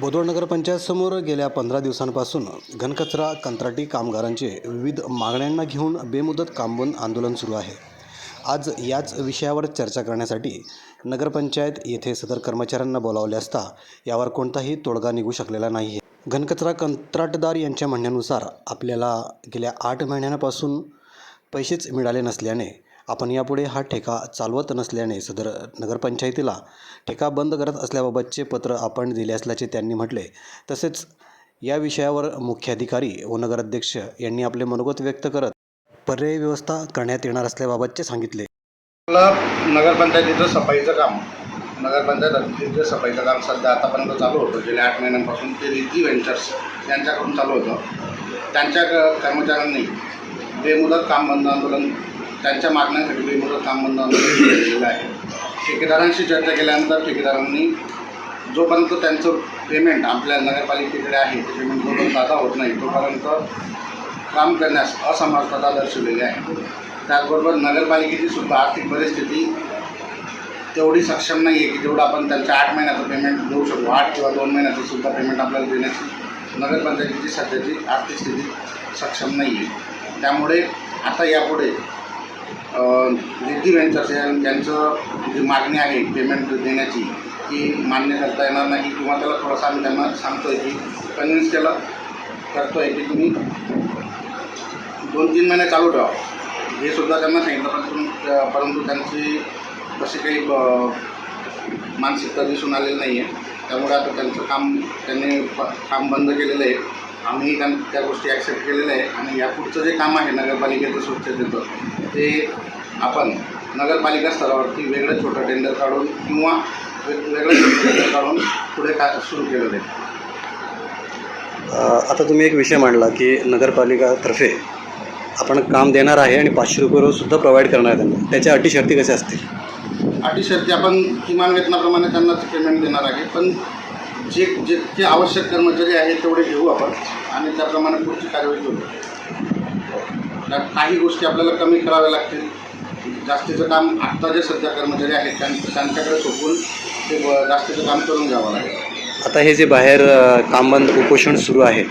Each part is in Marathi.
बोदवड नगरपंचायतसमोर गेल्या पंधरा दिवसांपासून घनकचरा कंत्राटी कामगारांचे विविध मागण्यांना घेऊन बेमुदत कामबंद आंदोलन सुरू आहे. आज याच विषयावर चर्चा करण्यासाठी नगरपंचायत येथे सदर कर्मचाऱ्यांना बोलावले असता यावर कोणताही तोडगा निघू शकलेला नाही. आहे घनकचरा कंत्राटदार यांच्या म्हणण्यानुसार आपल्याला गेल्या आठ महिन्यांपासून पैसेच मिळाले नसल्याने आपण यापुढे हा ठेका चालवत नसल्याने सदर नगरपंचायतीला ठेका बंद करत असल्याबाबतचे पत्र आपण दिले असल्याचे त्यांनी म्हटले. तसेच या विषयावर मुख्याधिकारी व नगराध्यक्ष यांनी आपले मनोगत व्यक्त करत पर्यायी व्यवस्था करण्यात येणार असल्याबाबतचे सांगितले. नगरपंचायतीचं सफाईचं काम नगरपंचायत हद्दीचं सफाईचं काम सध्या आतापर्यंत चालू होतं. गेल्या आठ महिन्यांपासून ते रिद्धी व्हेंचर्स यांच्याकडून चालू होतं. त्यांच्या कर्मचाऱ्यांनी बेमुदत काम बंद आंदोलन त्यांच्या मागण्यांसाठी बेमुदत काम बंद आंदोलन केलेलं आहे. ठेकेदारांशी चर्चा केल्यानंतर ठेकेदारांनी जोपर्यंत त्यांचं पेमेंट आपल्या नगरपालिकेकडे आहे ते पेमेंट जोपर्यंत आता होत नाही तोपर्यंत काम करण्यास असमर्थता दर्शवलेली आहे. त्याचबरोबर नगरपालिकेची सुद्धा आर्थिक परिस्थिती तेवढी सक्षम नाही आहे की जेवढं आपण त्यांच्या आठ महिन्याचं पेमेंट देऊ शकतो आठ किंवा दोन महिन्याचं सुद्धा पेमेंट आपल्याला देण्याची नगरपंचायतीची सध्याची आर्थिक स्थिती सक्षम नाही आहे त्यामुळे आता यापुढे रिद्धी व्हेंचर्स या- त्यांचं जी मागणी आहे पेमेंट देण्याची ती मान्य करता येणार नाही किंवा त्याला थोडंसं आम्ही त्यांना सांगतो आहे की कन्व्हिन्स केलं करतो आहे की तुम्ही. दोन तीन महिने चालू ठेवा. हे सुद्धा त्यांना सांगितलं परंतु परंतु त्यांची तशी काही ब- मानसिकता दिसून आलेली नाही आहे त्यामुळे आता त्यांचं काम त्यांनी प- काम बंद केलेलं आहे. आम्ही त्यां त्या गोष्टी ॲक्सेप्ट केलेल्या आहे. आणि यापुढचं जे काम आहे नगरपालिकेचं स्वच्छतेचं ते आपण नगरपालिका स्तरावरती वेगळं छोटं टेंडर काढून किंवा वेगळं टेंडर काढून पुढे का सुरू केलेलं आहे. आता तुम्ही एक विषय मांडला की नगरपालिकातर्फे आपण काम देणार आहे आणि पाचशे रुपये रोजसुद्धा प्रोव्हाइड करणार आहे त्यांना. त्याच्या अटी शर्ती कशा असतील? अटी शर्ती आपण किमान वेतनाप्रमाणे त्यांनाच पेमेंट देणार आहे. पण जे जितके आवश्यक कर्मचारी आहेत तेवढे घेऊ आपण आणि त्याप्रमाणे पुढची कारवाई करू. काही गोष्टी आपल्याला कमी कराव्या लागतील. जास्तीचं काम आत्ता जे सध्या कर्मचारी आहेत त्यां त्यांच्याकडे सोपवून ते जास्तीचं काम करून घ्यावं लागेल. आता हे जे बाहेर अ, काम बंद उपोषण सुरू आहे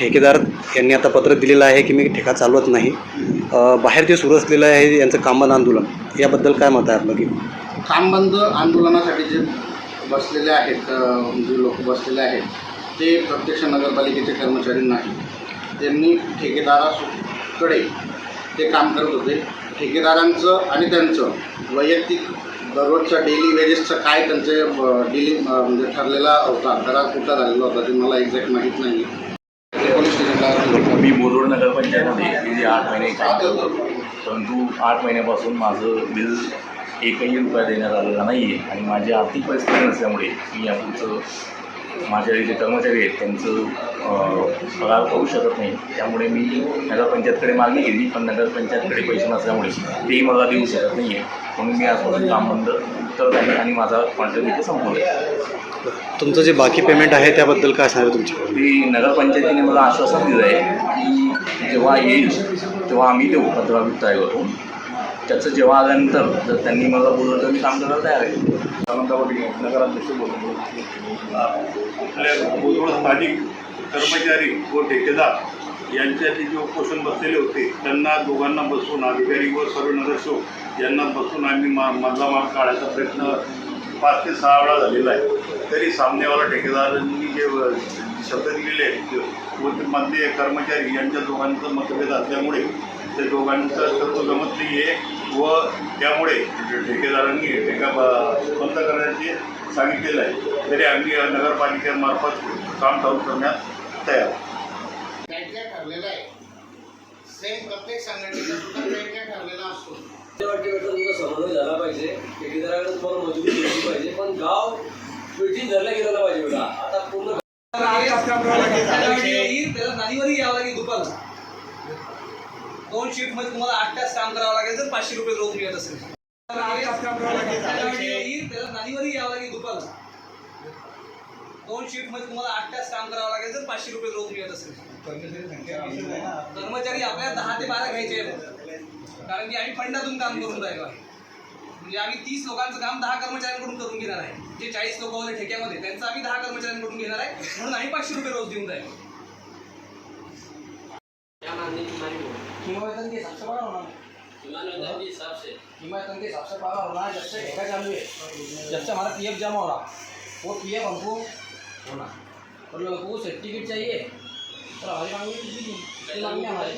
ठेकेदार यांनी आता पत्र दिलेलं आहे की मी ठेका चालवत नाही. बाहेर जे सुरू असलेलं आहे यांचं कामबंद आंदोलन याबद्दल काय मत आहे आपलं की? काम बंद आंदोलनासाठी जे बसलेले आहेत जे लोक बसलेले आहेत ते प्रत्यक्ष नगरपालिकेचे कर्मचारी नाही. त्यांनी ठेकेदाराकडे ते काम करत होते. ठेकेदारांचं आणि त्यांचं वैयक्तिक दररोजच्या डेली वेजेसचं काय त्यांचे डेली म्हणजे ठरलेला होता दरात कुठला झालेला होता ते मला एक्झॅक्ट माहीत नाही पोलीस स्टेशनला मी बोरोड नगरपंचायतमध्ये गेली आठ महिने काम करतो परंतु आठ महिन्यापासून माझं बिल एकही रुपया देण्यात आलेला नाही आहे आणि माझी आर्थिक परिस्थिती नसल्यामुळे मी यापुढचं माझ्या जे कर्मचारी आहेत त्यांचं पगार करू शकत नाही. त्यामुळे मी नगरपंचायतकडे मागणी केली पण नगरपंचायतकडे पैसे नसल्यामुळे तेही मला देऊ शकत नाही आहे म्हणून मी आजपासून काम बंद करत आहे आणि माझा कॉन्ट्रॅक्ट इथे संपवलं आहे. तुमचं जे बाकी पेमेंट आहे त्याबद्दल काय सांगाल तुमची? ती नगरपंचायतीने मला आश्वासन दिलं आहे की जेव्हा येईल तेव्हा आम्ही देऊ पंधरा वित्त आयोगातून त्याचं जेव्हा आल्यानंतर जर त्यांनी मला बोलवलं तर मी काम करायला तयार आहे. नगराध्यक्ष बोलतो आपल्या बोलवड स्थानिक कर्मचारी व ठेकेदार यांच्याशी जे उपोषण बसलेले होते त्यांना दोघांना बसून अधिकारी व सर्व नगरसेवक यांना बसून आम्ही मा मधला मार्ग काढायचा प्रयत्न पाच ते सहा वेळा झालेला आहे. तरी सामनेवाला ठेकेदारांनी जे शब्द दिलेले आहेत व मधले कर्मचारी यांच्या दोघांचं मतभेद असल्यामुळे ते दोघांचं सर्व जमत नाही आहे व त्यामुळे ठेकेदारांनी ठेका बंद करण्याचे सांगितलेलं आहे. तरी आम्ही नगरपालिकेमार्फत काम चालू करण्यास तयार ठरलेलं आहे. सेम प्रत्येक संघटनेचा सुद्धा काय ठरलेला असतो. वाटेवरचा तुमचा समन्वय झाला पाहिजे? ठेकेदाराकडे तुम्हाला मजबूती दिली पाहिजे पण गाव पेटी धरला गेला पाहिजे बघा. आता पूर्ण येईल त्याला नालीवरही यावं लागेल दुपारला. दोन शिफ्टमध्ये तुम्हाला आठ तास काम करावं लागेल तर पाचशे रुपये रोज मिळत असेल. त्याला यावं लागेल दुपारला. दोन शिफ्टमध्ये तुम्हाला आठ तास काम करावं लागेल तर पाचशे रुपये रोज मिळत असेल. कर्मचारी आपल्याला दहा ते बारा घ्यायचे कारण की आम्ही फंडातून काम करून राहिलो आहे. म्हणजे आम्ही तीस लोकांचं काम दहा कर्मचाऱ्यांकडून करून घेणार आहे. जे चाळीस लोक होते ठेक्यामध्ये त्यांचं आम्ही दहा कर्मचाऱ्यांकडून घेणार आहे. म्हणून आम्ही पाचशे रुपये रोज देऊन जाईल वेतन के हिसाब से बड़ा होना कीमत वेतन के हिसाब से पगार होना है। जब से ठेका चालू है जब से हमारा पीएफ जमा हो रहा वो पीएफ हमको होना और लोगों को सर्टिफिकेट चाहिए तो हमारी मांग नहीं मांगे हमारे